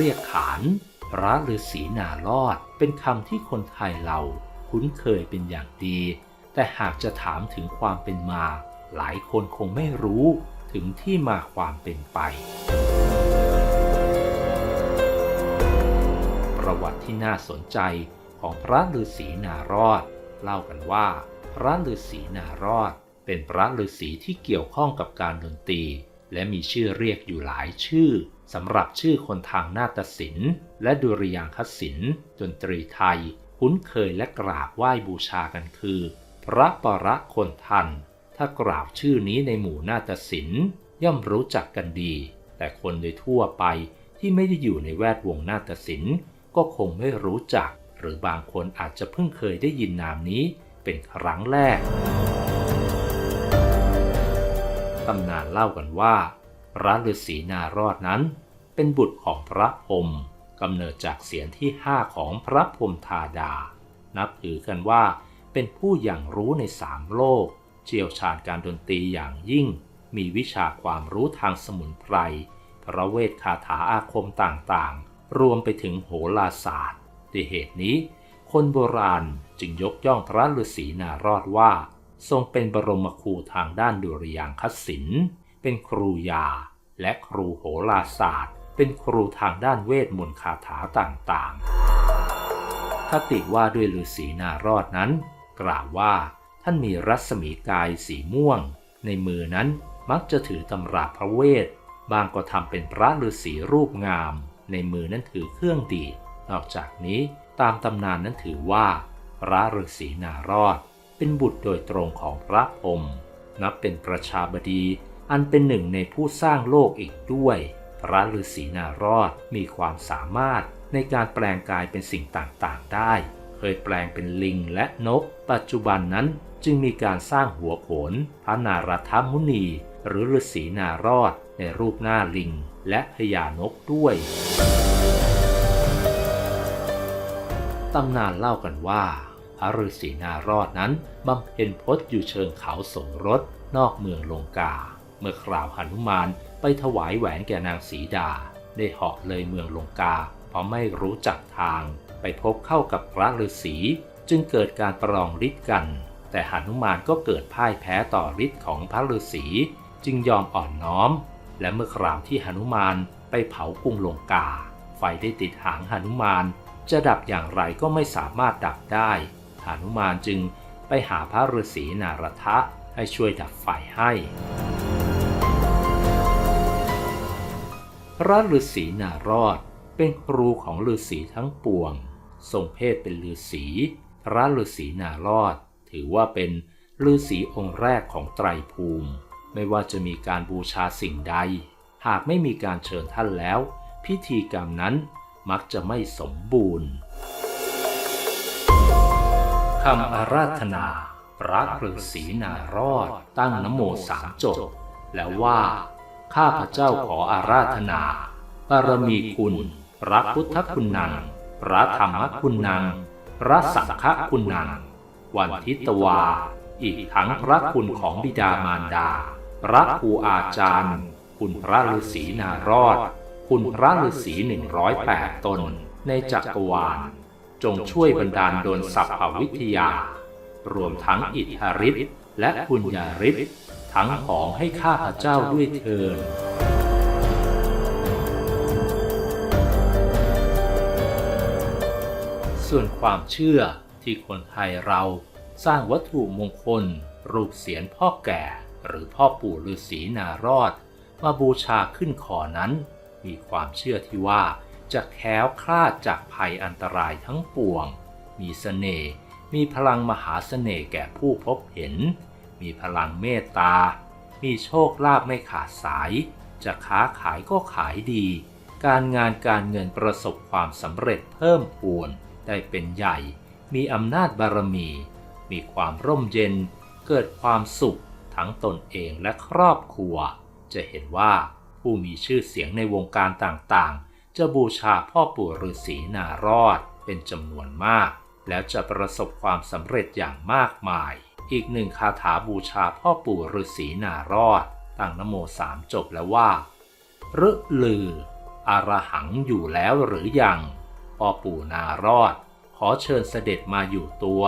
เรียกขานพระฤาษีนารอด เป็นคำที่คนไทยเราคุ้นเคยเป็นอย่างดี แต่หากจะถามถึงความเป็นมา หลายคนคงไม่รู้ถึงที่มาความเป็นไป ประวัติที่น่าสนใจของพระฤาษีนารอด เล่ากันว่า พระฤาษีนารอด เป็นพระฤาษีที่เกี่ยวข้องกับการดนตรี และมีชื่อเรียกอยู่หลายชื่อ สำหรับชื่อคนทางนาฏศิลป์ และดุริยางคศิลป์ดนตรีไทย คุ้นเคยและกราบไหว้บูชากันคือ พระปรคนทัน ถ้ากล่าวชื่อนี้ในหมู่นาฏศิลป์ย่อมรู้จักกันดี แต่คนโดยทั่วไปที่ไม่ได้อยู่ในแวดวงนาฏศิลป์ ก็คงไม่รู้จัก หรือบางคนอาจจะเพิ่งเคยได้ยินนามนี้เป็นครั้งแรกตำนานเล่ากันว่า พระฤาษีนารอดนั้น เป็นบุตรของพระพรหมกำเนิดจากเสียงที่ห้าของพระพรหมธาดา นับถือกันว่าเป็นผู้อย่างรู้ในสามโลก เชี่ยวชาญการดนตรีอย่างยิ่ง มีวิชาความรู้ทางสมุนไพร พระเวทคาถาอาคมต่างๆ รวมไปถึงโหราศาสตร์ด้วยเหตุนี้ คนโบราณจึงยกย่องพระฤาษีนารอดว่า ทรงเป็นบรมครูทางด้านดุริยางคศิลป์ เป็นครูยา และครูโหราศาสตร์ เป็นครูทางด้านเวทมนต์คาถาต่างๆคติว่าด้วยฤาษีนารอดนั้น กล่าวว่าท่านมีรัศมีกายสีม่วง ในมือนั้นมักจะถือตำราพระเวท บางก็ทำเป็นพระฤาษีรูปงาม ในมือนั้นถือเครื่องดีดนอกจากนี้ตามตำนานนั้นถือว่า พระฤาษีนารอด เป็นบุตรโดยตรงของพระพรหมนับเป็นประชาบดี อันเป็นหนึ่งในผู้สร้างโลกอีกด้วย พระฤาษีนารอดมีความสามารถในการแปลงกายเป็นสิ่งต่างๆได้ เคยแปลงเป็นลิงและนก ปัจจุบันนั้นจึงมีการสร้างหัวโขนพระนารทมุนี หรือฤาษีนารอดในรูปหน้าลิงและพญานกด้วยตำนานเล่ากันว่าพระฤาษีนารอดนั้นบำเพ็ญพจน์อยู่เชิงเขาสมรสนอกเมืองลงกา เมื่อคราวหนุมานไปถวายแหวนแก่นางสีดา ได้เหาะเลยเมืองลงกา เพราะไม่รู้จักทาง ไปพบเข้ากับพระฤาษีจึงเกิดการประลองฤทธิ์กัน แต่หนุมานก็เกิดพ่ายแพ้ต่อฤทธิ์ของพระฤาษีจึงยอมอ่อนน้อม และเมื่อคราวที่หนุมานไปเผากรุงลงกา ไฟได้ติดหางหนุมาน จะดับอย่างไรก็ไม่สามารถดับได้หนุมานจึงไปหาพระฤาษีนารทะให้ช่วยดับไฟให้ พระฤาษีนารอดเป็นครูของฤาษีทั้งปวง ทรงเพศเป็นฤาษีพระฤาษีนารอด ถือว่าเป็นฤาษีองค์แรกของไตรภูมิ ไม่ว่าจะมีการบูชาสิ่งใด หากไม่มีการเชิญท่านแล้ว พิธีกรรมนั้นมักจะไม่สมบูรณ์คำอาราธนาพระฤาษีนารอดตั้งนโมสามจบแล้วว่า ข้าพเจ้าขออาราธนาบารมีคุณ พระพุทธคุณนังพระธรรมคุณนังพระสังฆคุณนังวันทิตวา อีกทั้งพระคุณของบิดามารดา พระครูอาจารย์ คุณพระฤาษีนารอด คุณพระฤาษีหนึ่งร้อยแปดตน ในจักรวาล จงช่วยบรรดาลโดนสัพพวิทยา รวมทั้งอิทธาริศและปุญญาริศ ทั้งของให้ข้าพเจ้าด้วยเถิดส่วนความเชื่อที่คนไทยเราสร้างวัตถุมงคล รูปเสียนพ่อแก่ หรือพ่อปู่ฤาษีนารอด มาบูชาขึ้นขอนั้น มีความเชื่อที่ว่าจะแคล้วคลาดจากภัยอันตรายทั้งปวง มีสเสน่ห์มีพลังมหาเสน่ห์แก่ผู้พบเห็น มีพลังเมตตา มีโชคลาภไม่ขาดสาย จะค้าขายก็ขายดี การงานการเงินประสบความสำเร็จเพิ่มพูน ได้เป็นใหญ่ มีอำนาจบารมี มีความร่มเย็น เกิดความสุขทั้งตนเองและครอบครัว จะเห็นว่าผู้มีชื่อเสียงในวงการต่างๆ จะบูชาพ่อปู่ฤาษีนารอดเป็นจำนวนมาก แล้วจะประสบความสำเร็จอย่างมากมาย อีกหนึ่งคาถาบูชาพ่อปู่ฤาษีนารอด ตั้งนโมสามจบแล้วว่ารึลืออารหังอยู่แล้วหรือยังพ่อปู่นารอด ขอเชิญเสด็จมาอยู่ตัว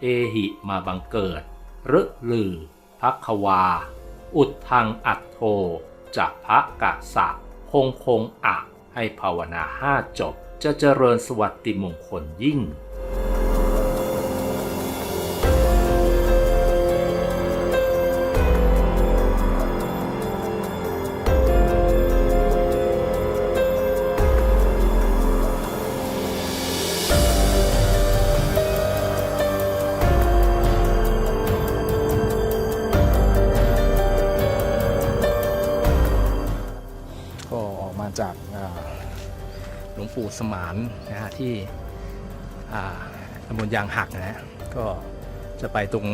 เอหิมาบังเกิดรึลือพักควา อุดทังอัตโทจะพระกะสะคงคงอะ ให้ภาวนาห้าจบ จะเจริญสวัสดิมงคลยิ่ง จากหลวงปู่สมานนะฮะที่อ่าตำบลยางหักนะฮะก็จะไปตรง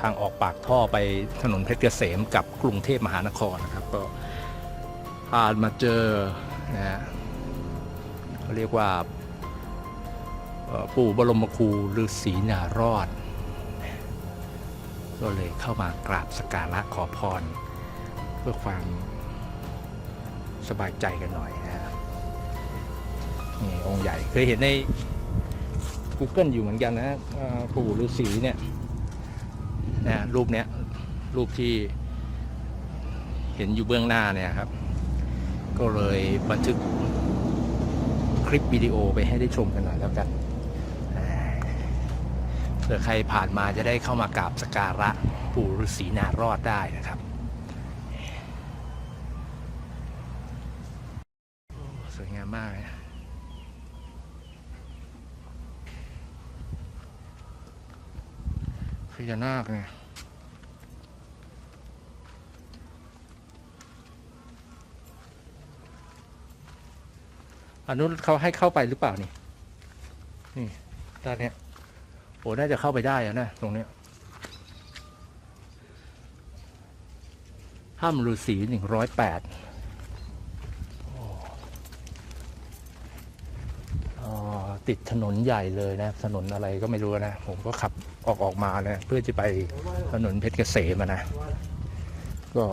ทางออกปากท่อไปถนนเพชรเกษมกับกรุงเทพมหานครนะครับ ก็ผ่านมาเจอนะฮะเขาเรียกว่าปู่บรมครูฤาษีนารอด ก็เลยเข้ามากราบสการะขอพร เพื่อความ สบายใจกันหน่อยนะฮะนี่องค์ใหญ่เคยเห็นใน Google อยู่เหมือนกันนะปู่ฤาษีเนี่ยนะรูปเนี้ยรูปที่เห็นอยู่เบื้องหน้าเนี่ยครับ ก็เลยบันทึกคลิปวิดีโอไปให้ได้ชมกันหน่อยแล้วกันเผื่อใครผ่านมาจะได้เข้ามากราบสกการะปู่ฤาษีนารอดได้นะครับ สวยงามมากเลยนะพ ญานาคเนี่ยอันนู้นเขาให้เข้าไปหรือเปล่านี่ นี่ด้านเนี้ยโอ้น่าจะเข้าไปได้อะนะตรงเนี้ยถ้ำฤาษีหนึ่งร้อยแปด อ๋อ ติดถนนใหญ่เลยนะถนนอะไรก็ไม่รู้นะ ผมก็ขับออกออกมานะเพื่อจะไปถนนเพชรเกษมนะ ก็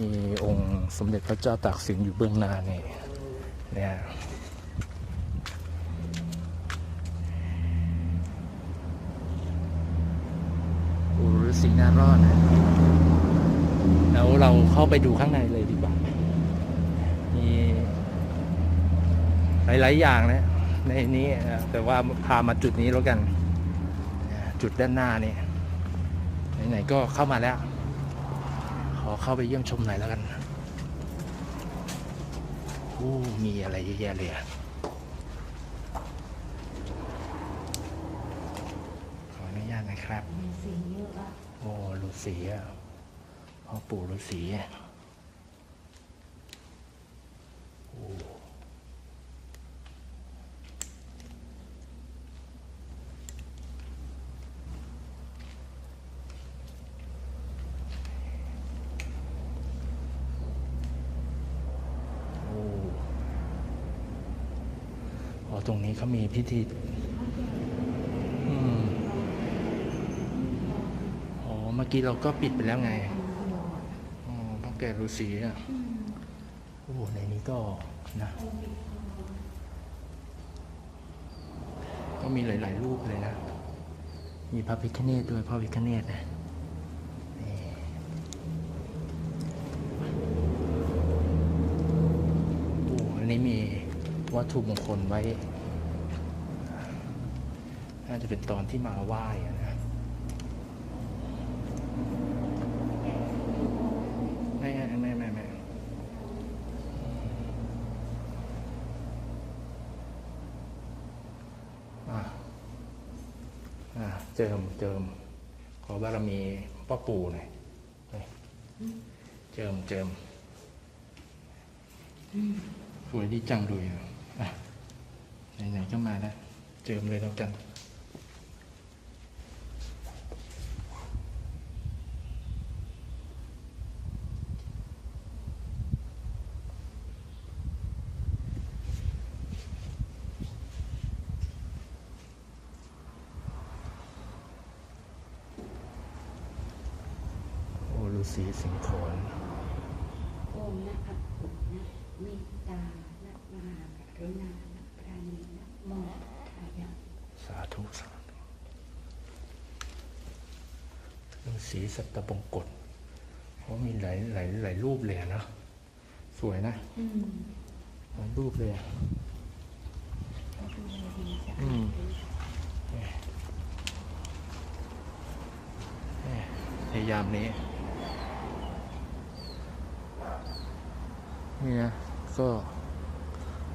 มีองค์สมเด็จพระเจ้าตากสินอยู่เบื้องหน้านี่เนี่ยอุรุสีนารอดนะแล้วเราเข้าไปดูข้างในเลยดีกว่า มี หลาย ๆ อย่างนะในนี้เอ่อแต่ว่าพามาจุดนี้แล้วกัน จุดด้านหน้านี่ไหน ๆ ก็เข้ามาแล้ว ขอเข้าไปเยี่ยมชมหน่อยแล้วกันโอ้มีอะไรเยอะแยะเลยอะขออนุญาตนะครับสีเยอะอะโอ้ฤาษีอะพ่อปู่ฤาษีอะโอ้โอ้อ๋อ ตรงนี้เขามีพิธีอ๋อ เมื่อกี้เราก็ปิดไปแล้วไง อ๋อพระแก่ฤาษีอะ โอ้ในนี้ก็นะ ก็มีหลาย ๆ รูปเลยนะ มีพระพิฆเนศด้วยพระพิฆเนศนะนี่โอ้อันนี้มี วัตถุมงคลไว้ น่าจะเป็นตอนที่มาไหว้อะนะไม่ไม่ไม่ไม่ไม่อะอะเจิมเจิม ขอบารมีพ่อปู่หน่อยนี่เจิมเจิมสวยดีจังเลยอะอะ ไหนๆก็มาแล้วเจิมเลยแล้วกันโอฤาษีสิงห์ขนโอ้ยนะอักขุนะมตตานะมหากรุณา นะปราณีนะโมทายะสาธุสาธุฤาษีสัตบงกฎเขามีหลายหลายหลายรูปเลยอะเนะสวยนะหลายรูปเลยอะก็ดูแลดีสะอือาดมในยามนี้เนี่ยก็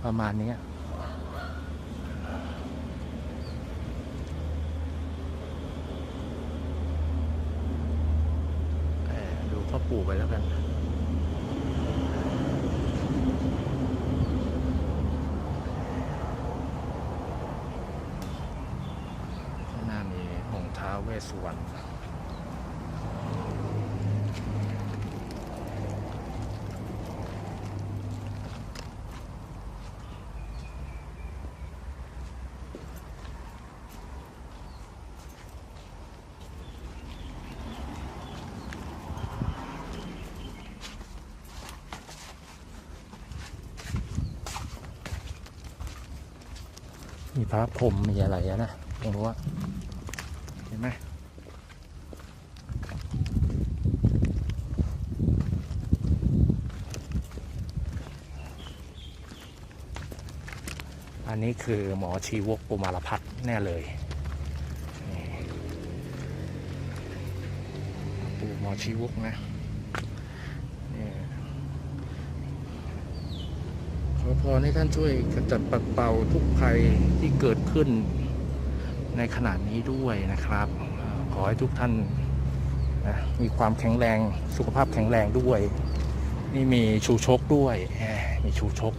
ประมาณนี้ยเอ่อดูพ่อ ปู่ไปแล้วกันข้างหน้ามีองค์ท้าเวสสุวรรณ มีพระพรมมีอะไรอะนะตรงนู้นอะเห็นไหมอันนี้คือหมอชีวกกุมารพัฒน์แน่เลยปู่หมอชีวกนะนี่ข อพรให้ท่านช่วยกระจัดปัดเป่าทุกภัยที่เกิดขึ้นในขณะนี้ด้วยนะครับ ขอให้ทุกท่านนะมีความแข็งแรงสุขภาพแข็งแรงด้วย นี่มีชูชกด้วยมีชูชก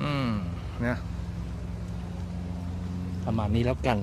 อืมนะประมาณนี้แล้วกัน